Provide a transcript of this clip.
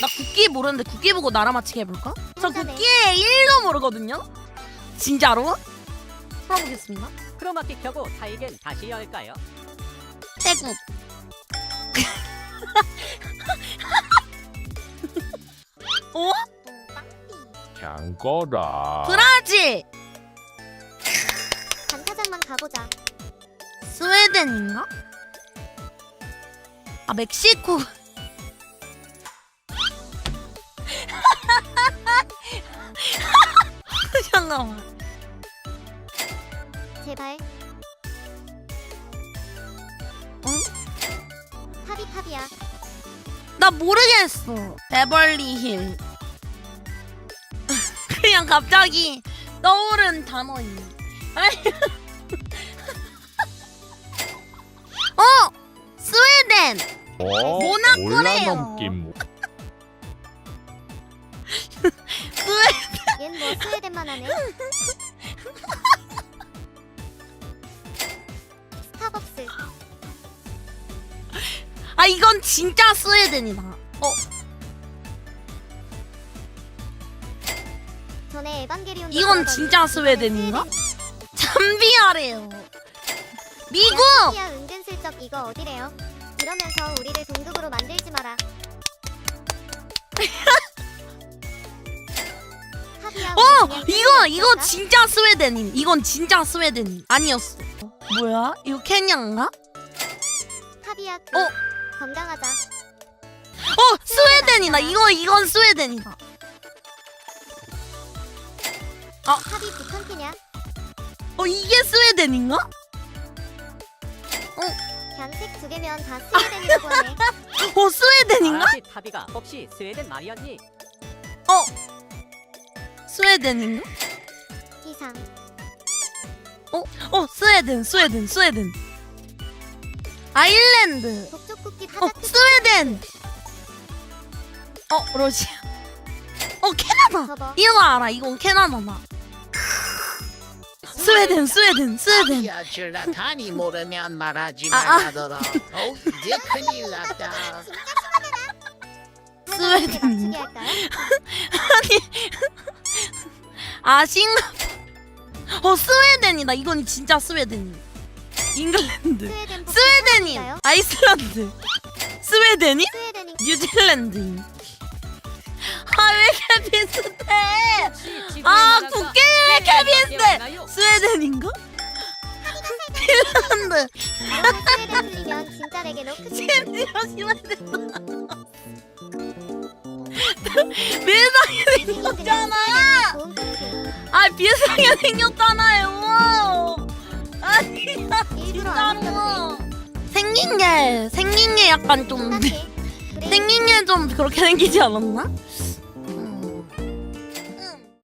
나 국기 모르는데 국기 보고 나라 맞히기 해볼까? 저. 국기에 1도 모르거든요? 진짜로? 풀어보겠습니다 크로마키 켜고 타이겐 다시 열까요? 태국 어? 그냥 꺼라. 브라질 단타장만 가보자. 스웨덴인가? 아 멕시코 잠깐만 제발. 응? 탑이 탑이야. 나 모르겠어 베벌리 힐 그냥 갑자기 떠오른 단어임 아니. 어 스웨덴 어? 모나코래요. 얜뭐 스웨덴만 하네. 스타벅스. 아 이건 진짜 스웨덴이다 어 전에 에반게리온. 이건 진짜 스웨덴인가? 잠비아래요 미국 야 은근슬쩍 이거 어디래요? 이러면서 우리를 동독으로 만들지 마라. 어 이거 이거 진짜? 스웨덴임 이건 진짜 스웨덴 아니었어 뭐야 이거 케냐인가? 탑이야. 어? 건강하자. 어 스웨덴이다 이거 이건 스웨덴이다 탑이 북한캐냐? 어 이게 스웨덴인가? 견색 두 개면 다 스웨덴이라고 하네. 어 스웨덴인가? 타비가 혹시 스웨덴 말이었니? 어 스웨덴인가? 이상. 어 스웨덴 스웨덴 스웨덴 아일랜드 북쪽 국기 어 스웨덴 어 러시아 어 캐나다. 이거 알아 이건 캐나다다 스웨덴 스웨덴 스웨덴 야, 줄라탄이 모르면 말하지 아, 아. 말라더라. 어, 이제 큰일 났다. 스웨덴. 맞추기 할까요? 아 싱가포르. 어 스웨덴이다. 이건 진짜 스웨덴. 잉글랜드. 스웨덴 북쪽 스웨덴인. 탑인가요? 아이슬란드. 스웨덴인? 스웨덴이 뉴질랜드인. 아 왜 이렇게 비슷해? 아 국기 왜 이렇게 비슷해? 기억나요? 스웨덴인가? 핀란드. 스웨덴 진짜 심지어 스웨덴 비슷하게 생겼잖아. 좋은. 아 비슷하게 생겼잖아요 아니야 일부러 안 진짜로 생긴 게 생긴 게 약간 좀. 그래. 생긴 게 좀 그렇게 생기지 않았나?